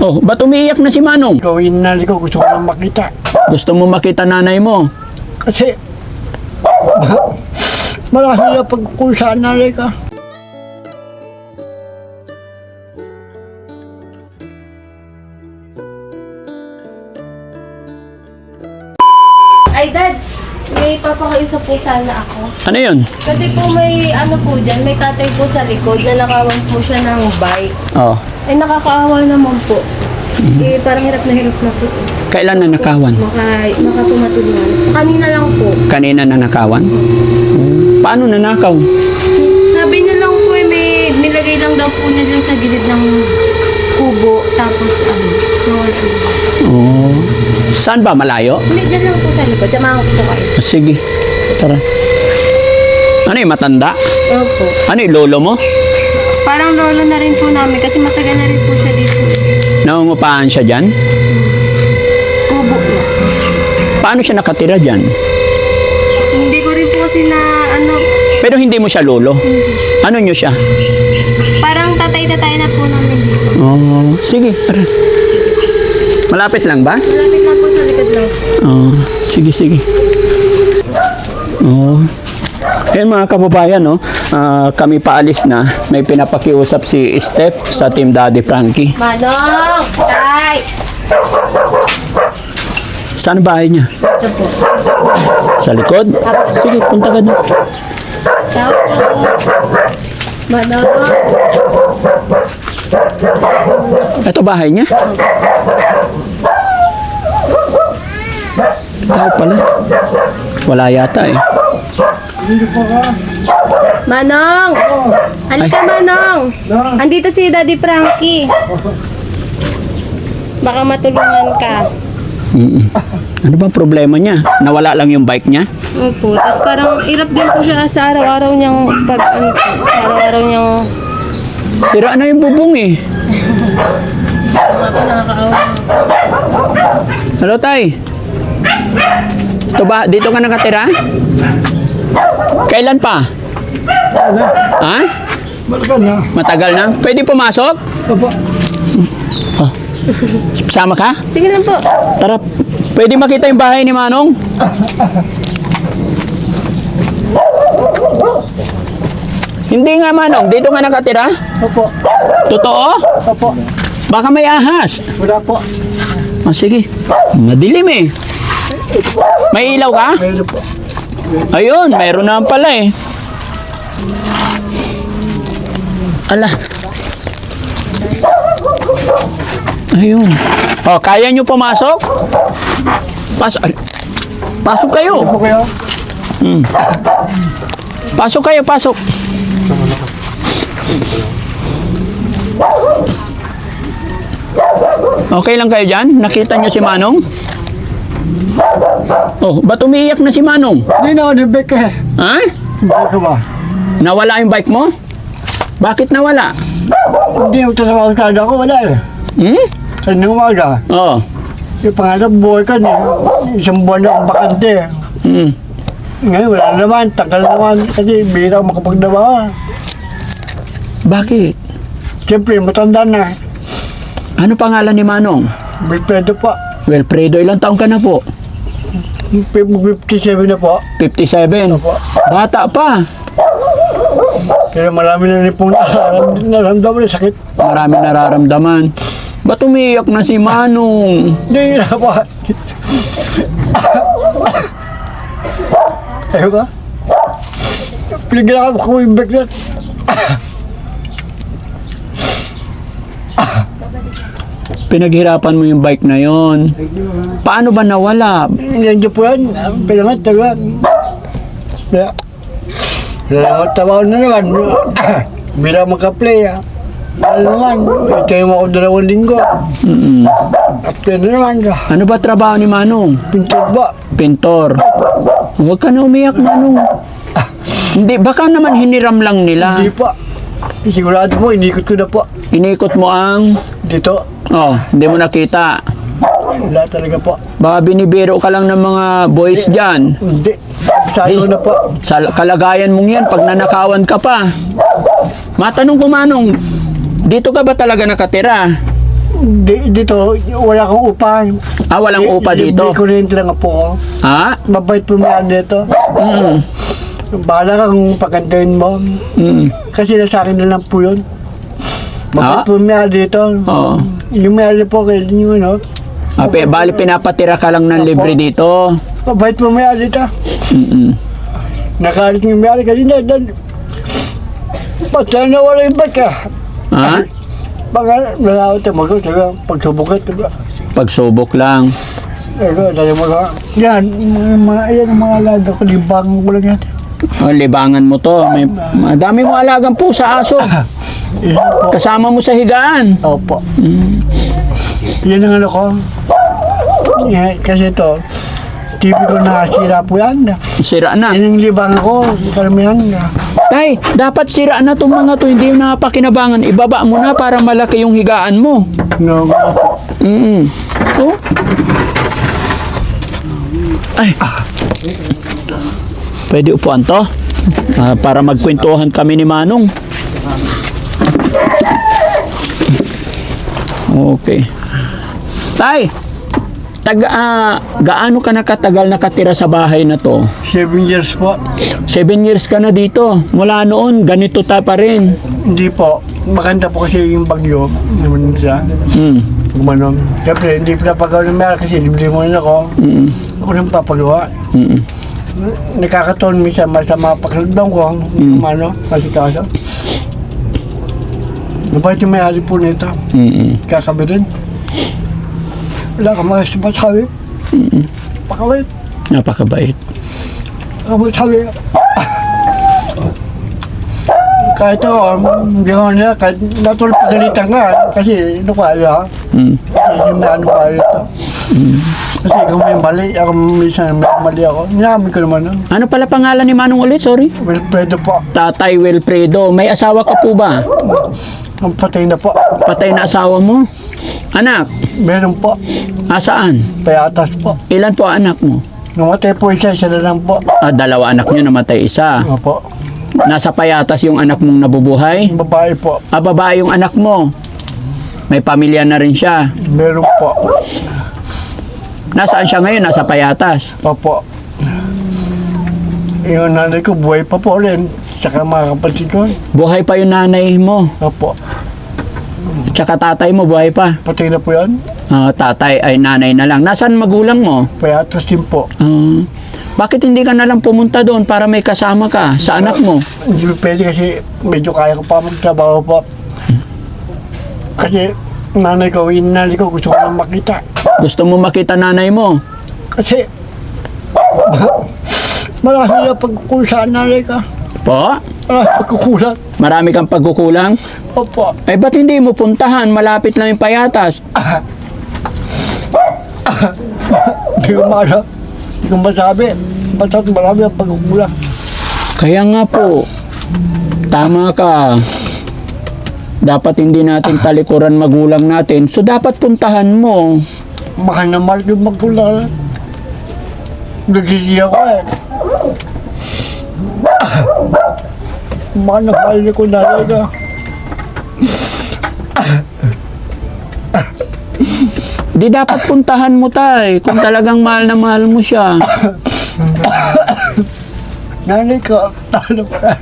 Oh, ba't umiiyak na si Manong? Gawin na ko, gusto ko lang makita. Gusto mo makita nanay mo? Kasi, marami na pagkukulsaan na rin ka. Ay, Dads, may papakaisa po sana ako. Ano yun? Kasi po may ano po dyan, may tatay po sa likod na nakawan po siya ng bike. Oh, Ay, nakakaawa naman po. Eh, parang hirap na hirap na po. kailan na nakawan? Maka, makapumatulungan. Kanina lang po. Kanina na nakawan? Oh, Paano nanakaw? Sabi niya lang po eh, may nilagay lang daw po niya sa gilid ng kubo. Tapos, ano, nawala. Oh, saan ba? Malayo? Hindi, dyan lang po sa likod. Samahan ko po kayo. Ah, Sige, tara. Ano yung matanda? Opo. Ano yung lolo mo? Parang lolo na rin po namin kasi matagal na rin po siya dito. Nangungupahan siya dyan? Kubo na. Paano siya nakatira dyan? Hindi ko rin po kasi na ano, Pero hindi mo siya lolo. Ano nyo siya? parang tatay-tatay na po namin dito. Oh, sige, tara. Malapit lang ba? Malapit lang po sa likod lang. Oh, sige, sige. Oh. Eh mga kababayan, no, ah, kami paalis na. May pinapakiusap si Steph sa Team Daddy Frankie. Manong! Tay! Saan bahay niya? Ito po. Sa likod? Sige, punta ka doon. Tao. Manong! Ito bahay niya? Tao pala. Wala yata eh. Manong! Halika, Manong! Andito si Daddy Frankie. Baka matulungan ka. Mm-mm. Ano ba problema niya? Nawala lang yung bike niya? Opo. Tapos parang hirap din po siya sa araw-araw niyang pag ano, po, sa araw-araw niyang Sira na yung bubong eh. Hello, Tay. Ito ba, dito ka nakatira? Kailan pa? Ha? Malaga na. Matagal na? Pwede pumasok? Opo. Oh. Sama ka? Sige lang po. Tara, pwede makita yung bahay ni Manong? Hindi nga Manong, dito nga nakatira? Opo. Totoo? Opo. Baka may ahas. Wala po. Ah, sige. Madilim eh. May ilaw ka? Mayroon po. Ayun, mayroon naman pala eh. Ala. Ayun. Oh, kaya nyo pumasok? Pasok. Pasok kayo. Kayo? Hmm. Pasok kayo, pasok. Okay lang kayo dyan? Nakita nyo si Manong? Oh, ba't umiiyak na si Manong? Hindi na ako nabek eh. Ha? Ko ba? Nawala yung bike mo? Bakit nawala? Hindi ako sa mga ko, wala eh. Hmm? Sa umaga, Oh. yung pangarap buhay ka niya. Isang buwan na akong bakante. Hmm. Ngayon, wala naman. Tagal naman. Kasi bihira ako makapagdawa. Bakit? Siyempre, matanda na. Ano pangalan ni Manong? Wilfredo po. Wilfredo, ilang taong ka na po? 57 na po. 57. Bata pa. Kaya marami na rin pong naramdaman ng sakit. Marami nararamdaman. Ba't umiiyak na si Manong? Hindi na po. Ayaw ka? Pinagyan ako kung ibig na. Pinaghirapan mo yung bike na yon. Paano ba nawala? Nandiyan po yan. Pinangat taga. Kaya, Salamat tabaw na naman. Bila magka-play ah. Ano naman, itayo mo ako dalawang linggo. Mm-mm. After na naman, Ano ba trabaho ni Manong? pinto ba? Pintor. Huwag ka na umiyak, Manong. Hindi, baka naman hiniram lang nila. Hindi pa. Sigurado po, inikot ko na po. Inikot mo ang... Dito, Oh, hindi mo nakita. wala talaga po. Baka binibiro ka lang ng mga boys dyan. Hindi. Salo na po. Sa kalagayan mong yan, pag nanakawan ka pa. Matanong ko, Manong, dito ka ba talaga nakatira? Di, dito, wala akong upahan. Ah, walang upa dito. Hindi kuryente lang po. Ha? Mabait po may dito. Mm. Bahala ka kung pagandahin mo. Mm. Kasi nasa akin na lang po yun. Ah? Mabait po may dito. Oo. May po kayo, yung ano. Ah, pe, bali pinapatira ka lang ng libre dito. Mabait po may dito. Mm-mm. Nakalit yung may kanina. Dan, Ba't na wala yung bike ka? Ha? Baka nalawat ang mag sabi, pagsubukat, diba? Pagsubok lang. Ego, dahil mo ka. Yan, mga, mga, yan, ang mga alaga ko, libang ko lang yan. Oh, libangan mo to. May, madami mo alagang pusa, aso. Kasama mo sa higaan. Opo. Yan ang ano ko. Yan, kasi ito, TV ko nakasira po yan. Sira na. Yan ang libang ko, karamihan nga. Tay, dapat sira na itong mga to. Hindi na pakinabangan. Ibaba mo na para malaki yung higaan mo. No, Mm Oh. Ay. Pwede upuan to? Ah, para magkwentuhan kami ni Manong. Okay. Tay, taga, ah, gaano ka nakatagal nakatira sa bahay na to? seven years po. Seven years ka na dito. Mula noon, ganito ta pa rin. Hindi po. Maganda po kasi yung bagyo. Naman siya. Mm. Gumanon. Siyempre, hindi pinapagawa ng mayroon kasi libre mo na ako. Mm. Ako nang papagawa. Mm. Nakakataon minsan masama pakiramdam ko. Mm. Ano, masikaso. Mabait yung may-ari po nito. Mm. Kakabi rin. Wala ka mga masabi. Pakawait. Napakabait. Ako masabi. Kahit ako, hindi ko nila, kahit natulog pagalitan ka, kasi ano ka, ha? Mm. Kasi yung ano pa ito. Kasi ikaw may mali, ako minsan may mali ako. Ninamin ko naman, no? Ano pala pangalan ni Manong ulit? Sorry. Wilfredo po. Tatay Wilfredo. May asawa ka po ba? Ang patay na po. Patay na asawa mo? Anak? Meron po. Asaan? Payatas po. Ilan po anak mo? Namatay po isa, isa na lang po. Ah, dalawa anak niyo namatay isa. Opo. Nasa payatas yung anak mong nabubuhay? Babae po. Ah, babae yung anak mo. May pamilya na rin siya. Meron po. Nasaan siya ngayon? Nasa payatas. Opo. Yung nanay ko, buhay pa po rin. Saka mga kapatid ko. Buhay pa yung nanay mo. Opo. Tsaka tatay mo, buhay pa. Patay na po yan. Ah, tatay ay nanay na lang. Nasaan magulang mo? Payatas din po. Ah, bakit hindi ka na lang pumunta doon para may kasama ka sa anak mo? Hindi po pwede kasi medyo kaya ko pa magtrabaho po. Kasi nanay ko, yung nanay ko gusto ko lang makita. Gusto mo makita nanay mo? Kasi marami na pagkukulang nanay ka. Po? Marami pagkukulang. Marami kang pagkukulang? Opo. Eh, ba't hindi mo puntahan? Malapit lang yung payatas. Hindi ko maano. Hindi ko masabi. Basta marami ang pagkukulang. Kaya nga po, tama ka. Dapat hindi natin talikuran magulang natin. So, dapat puntahan mo. Mahal na mahal yung magulang. Nagsisiya ko eh. Mahal na mahal ko ka. Di dapat puntahan mo tay kung talagang mahal na mahal mo siya. Nanay ko, ano pa?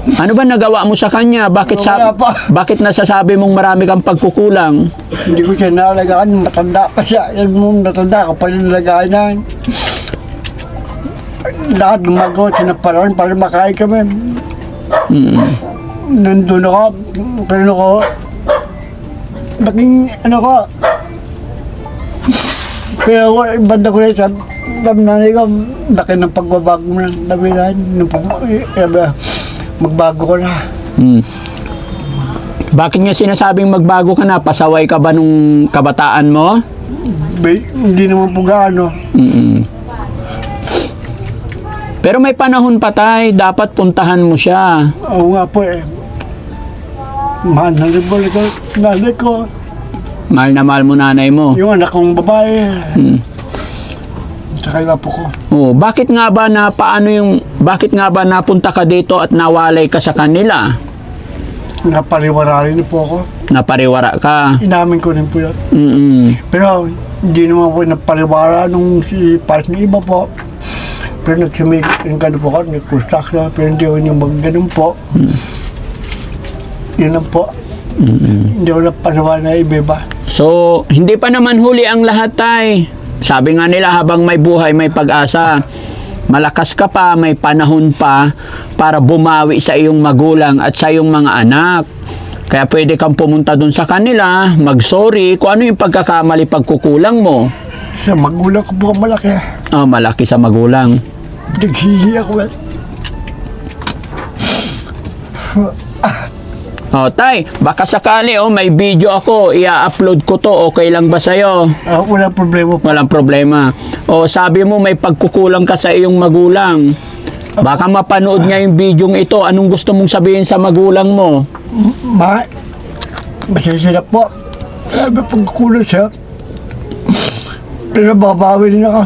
Ano ba nagawa mo sa kanya? Bakit sa pa. bakit nasasabi mong marami kang pagkukulang? Hindi ko siya nalagaan, matanda pa siya. Yan mo, matanda ka pa rin nalagaan yan. Lahat gumagawa siya ng paraan para makain kami. Mm. Nandun ako, pero ako, naging, ano ko, pero ako, banda ko na sa nanay ko, laki ng pagbabago mo na, nabilan, nung pag, eh, eh, magbago ko na. Mm. Bakit nga sinasabing magbago ka na? Pasaway ka ba nung kabataan mo? Be, hindi naman po gaano. Mm. Pero may panahon pa tay, dapat puntahan mo siya. Oo nga po eh. Mahal na rin po ko, nanay ko. Mahal na mahal mo nanay mo. Yung anak kong babae, Mm. Sa kanya po ko. Oh, bakit nga ba na paano yung bakit nga ba napunta ka dito at nawalay ka sa kanila? napariwara rin po ako. Napariwara ka. Inamin ko rin po yun. Mm-mm. Pero hindi naman po napariwara nung si ng iba po. Pero nagsumikit yung gano'n po ako, nag-construction, pero hindi ko yung mag ganun po. Yun lang po. Mm-mm. Hindi ko napariwara na iba-iba. So, hindi pa naman huli ang lahat, tay. Sabi nga nila, habang may buhay, may pag-asa. Malakas ka pa, may panahon pa para bumawi sa iyong magulang at sa iyong mga anak. Kaya pwede kang pumunta dun sa kanila, mag-sorry, kung ano yung pagkakamali, pagkukulang mo. Sa magulang ko po malaki. Oh, malaki sa magulang. Naghihi ako. Oh, tay, baka sakali, oh, may video ako, i-upload ko to, okay lang ba sa'yo? Ah, walang problema po. Walang problema. O sabi mo may pagkukulang ka sa iyong magulang. Baka mapanood niya yung video ito. Anong gusto mong sabihin sa magulang mo? Ma, masaya na po. Sabi pagkukulang siya. Pero babawi rin ako.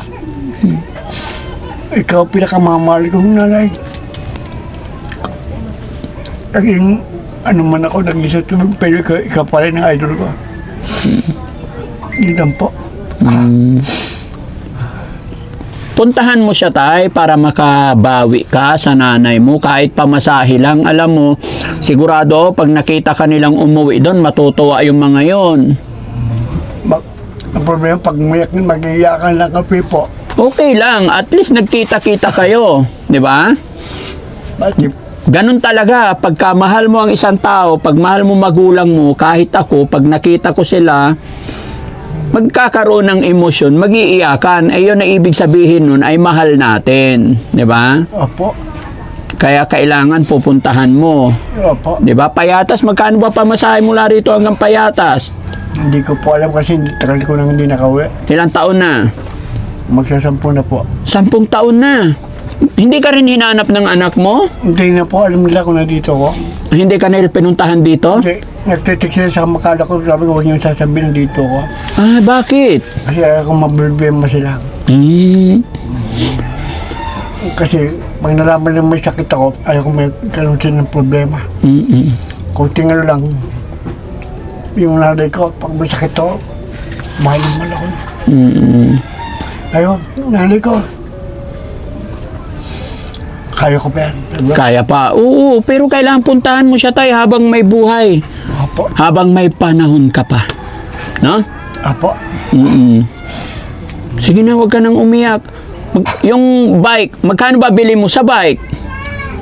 Ikaw pinakamamahal kong nanay. Naging ano man ako, naging sa tubig, pero ikaw, ikaw pa rin ang idol ko. Yun lang po. Hmm. Puntahan mo siya tay para makabawi ka sa nanay mo kahit pamasahe lang. Alam mo, sigurado pag nakita ka nilang umuwi doon, matutuwa yung mga yon. Mag, ang problema, pag umiyak, mag-iyakan lang kami po. Okay lang, at least nagkita-kita kayo, di ba? Bakit? Ganun talaga, pagka mahal mo ang isang tao, pag mahal mo magulang mo, kahit ako, pag nakita ko sila, magkakaroon ng emosyon, mag-iiyakan. Eh yun ang ibig sabihin nun ay mahal natin. Di ba? Opo. Kaya kailangan pupuntahan mo. Opo. Di ba? Payatas, magkano ba pamasahe mula rito hanggang Payatas? Hindi ko po alam kasi tagal ko nang hindi nakauwi. Ilang taon na? Magsasampu na po. Sampung taon na. Hindi ka rin hinanap ng anak mo? Hindi na po alam nila kung nandito ko. Hindi ka nila pinuntahan dito? Hindi, nagtitik sila sa makala ko. Sabi ko, huwag niyo sasabihin dito ko. Ah, bakit? Kasi ayaw kong mabulbema sila. Hmm. Kasi pag nalaman na may sakit ako, ayaw ko may karoon sila ng problema. Mm-mm. Kung tingnan lang, yung nanay ko, pag may sakit ako, mahal naman ako. Mm-mm. Ayaw, nanay ko. Kaya ko pa yan. Diba? Kaya pa. Oo, pero kailangan puntahan mo siya tay habang may buhay. Apo, Habang may panahon ka pa. No? apo. Mm-mm. Sige na, huwag ka nang umiyak. Mag- yung bike, magkano ba bili mo sa bike?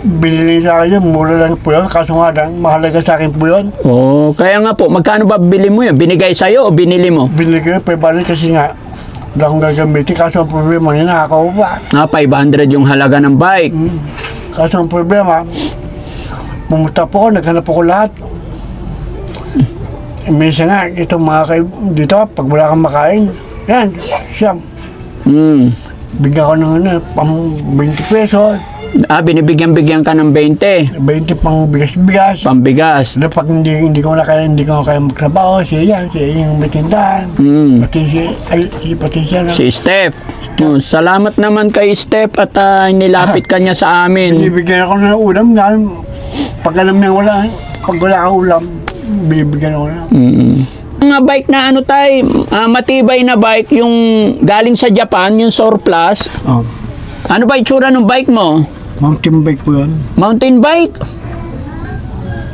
Binili sa akin yun, mura lang po yun. Kaso nga lang, mahalaga sa akin po yun. Oo, kaya nga po, magkano ba bili mo yun? Binigay sa'yo o binili mo? Yun, pabalik kasi nga, akong gagamitin. Kaso ang problema, ninakaw pa. Ah, 500 yung halaga ng bike. Mm. Kaso ang problema, pumunta po ako, naghanap ako lahat. Minsan nga, itong mga kay dito, pag wala kang makain, yan, siyam. Mm. Bigyan ko ng ano, pang 20 pesos, Ah, binibigyan-bigyan ka ng 20. 20 pang bigas-bigas. Pambigas. Ano, pag hindi, hindi ko na kaya, hindi ko na kaya magtrabaho, siya yan, siya yung may tindahan. Mm. Pati si, ay, si, pati siya na. Si Steph. Yun, salamat naman kay Steph at ah, nilapit ka niya sa amin. Binibigyan ako ng ulam dahil pag alam niya wala, pag wala kang ulam, binibigyan ako na. Mm. Mga bike na ano tay, ah, matibay na bike, yung galing sa Japan, yung surplus. Oh. Ano ba itsura ng bike mo? Mountain bike po yun. Mountain bike.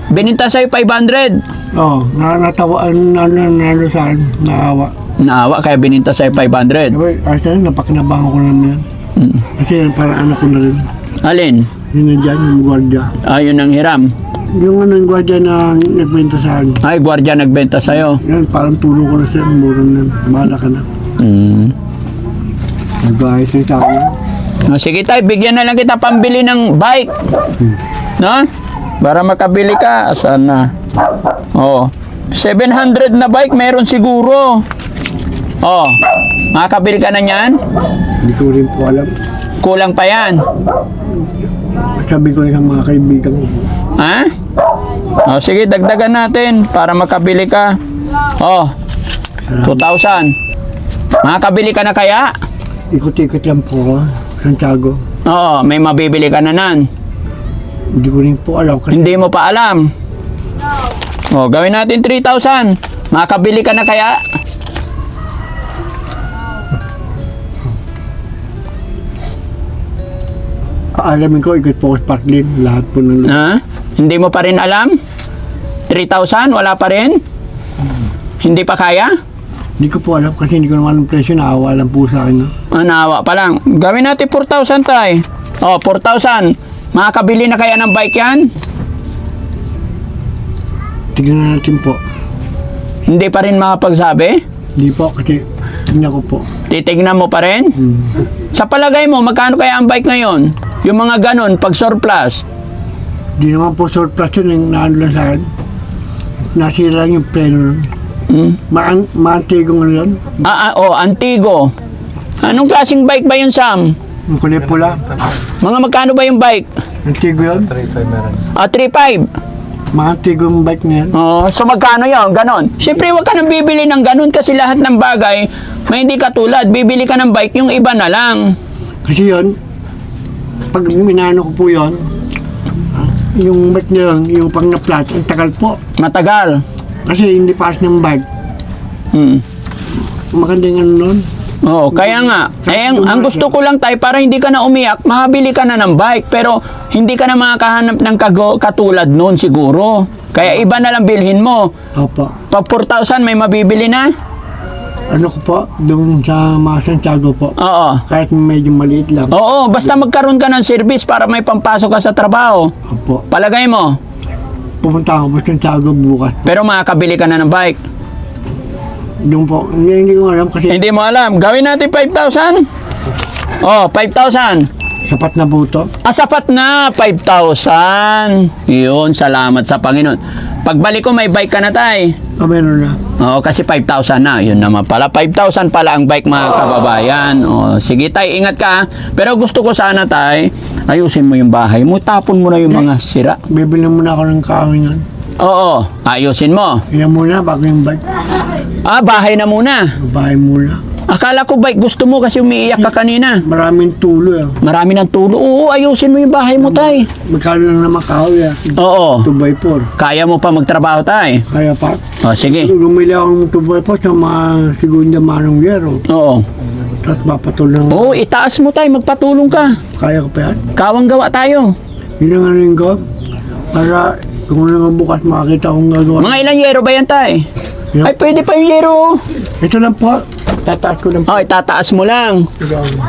Bininta sa'yo 500. Oo, oh, na, natawa, ano, ano sa akin, naawa. Naawa kaya bininta sa'yo 500. Sabi, asa yun, napakinabangan ko naman yan. Mm. Kasi yan, parang anak ko na rin. Alin? Yun na dyan, yung gwardiya. Ayun ang hiram. Yung ano yung gwardiya na nagbenta sa akin. Ay, gwardiya nagbenta sa'yo. Yan, parang tulong ko na siya, mura na, bahala ka na. Mm. Nag-ayos na sa akin. O, sige tay, bigyan na lang kita pambili ng bike. No? Para makabili ka. Saan na? Oh. 700 na bike meron siguro. Oh. Makakabili ka na niyan? Hindi ko rin po alam. Kulang pa yan. Sabi ko sa mga kaibigan ko. Ha? O, sige, dagdagan natin para makabili ka. Oh. 2,000. Makakabili ka na kaya? Ikot-ikot lang po Santiago. Oo, may mabibili ka na nan. Hindi ko rin po alam kasi Hindi mo pa alam. O, gawin natin 3,000. Makakabili ka na kaya? Alamin ko, ikot po sa Parkland. Lahat po ng... Ha? Hindi mo pa rin alam? 3,000? Wala pa rin? Hindi pa kaya? Hindi ko po alam kasi hindi ko naman ang presyo. Naawa lang po sa akin. no? Ah, naawa pa lang. Gawin natin 4,000 tay. O, 4,000. Makakabili na kaya ng bike yan? Tignan natin po. Hindi pa rin makapagsabi? Hindi po kasi tignan ko po. Titignan mo pa rin? Hmm. Sa palagay mo, magkano kaya ang bike ngayon? Yung mga ganon, pag surplus. Hindi naman po surplus yun yung naano lang sa akin. Nasira lang yung preno. Hmm? Maan, maantigong ano yun. Ah, ah, oh, Antigo. Anong klaseng bike ba yun, Sam? Yung kulay pula. Mga magkano ba yung bike? Antigo yun. Ah, 3,500. Maantigo yung bike na yan. Oh, so magkano yon? Ganon. Siyempre, huwag ka nang bibili ng ganon kasi lahat ng bagay may hindi katulad. Bibili ka ng bike, yung iba na lang. Kasi yun, pag minano ko po yun, ah, yung bike na yun, yung pang na-flat, ang tagal po. Matagal. Kasi hindi pass ng bike. Hmm. Maganda yung ano nun. Oo, kaya nga. Eh, ang, ang gusto ko lang tayo, para hindi ka na umiyak, makabili ka na ng bike. Pero hindi ka na makakahanap ng kago, katulad noon siguro. Kaya iba na lang bilhin mo. Opo. Pag 4,000, may mabibili na? Ano ko po, doon sa mga Santiago po. Oo. Kahit medyo maliit lang. Oo, basta magkaroon ka ng service para may pampasok ka sa trabaho. Opo. Palagay mo. Pupunta ako po sa Santiago bukas. Pero makakabili ka na ng bike. Doon po. Hindi, hindi ko alam kasi Hindi mo alam. Gawin natin 5,000. Oh, 5,000. Sapat na ito. Ah, sapat na. 5,000. Yun, salamat sa Panginoon. Pagbalik ko, may bike ka na, tay. O meron na. Oo, kasi 5,000 na. Yun naman pala. 5,000 pala ang bike, mga kababayan. O, sige, tay, ingat ka. ha. Pero gusto ko sana, tay, ayusin mo yung bahay mo. Tapon mo na yung mga sira. Bibili muna ako ng nun. Oo, ayusin mo. Yan muna bago yung bike. Ah, bahay na muna. Bahay muna. Akala ko bike gusto mo kasi umiiyak ka kanina. Maraming tulo eh. Marami ng tulo. Oo, ayusin mo yung bahay mo, tay. Magkano lang naman kahoy ah. Oo. 2 by 4 Kaya mo pa magtrabaho, tay. Kaya pa. O, sige. Lumili ako ng 2 by 4 sa mga segunda manong yero. Oo. Tapos papatuloy ng Oo, itaas mo, tay. Magpatulong ka. kaya ko pa yan. Kawang gawa tayo. Yun ang ano yung ko. Para kung ano nga bukas makakita kong gagawa. Mga ilang yero ba yan, tay? Yan. Ay, pwede pa yung yero. Ito lang po. Tataas ko lang. Oh, itataas mo lang.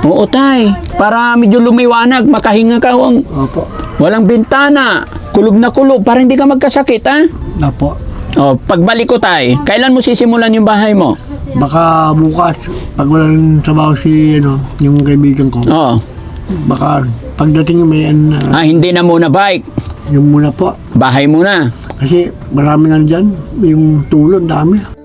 Oo, tay. Para medyo lumiwanag, makahinga ka. Wang, Opo. walang bintana. Kulob na kulob, para hindi ka magkasakit, ha? Opo. Oh, pagbalik ko, tay, kailan mo sisimulan yung bahay mo? Baka bukas, pag walang trabaho si, ano, yung kaibigan ko, Oh, baka pagdating may ano ah, hindi na muna bike. yung muna po. Bahay muna. Kasi marami na dyan, yung tulong, dami.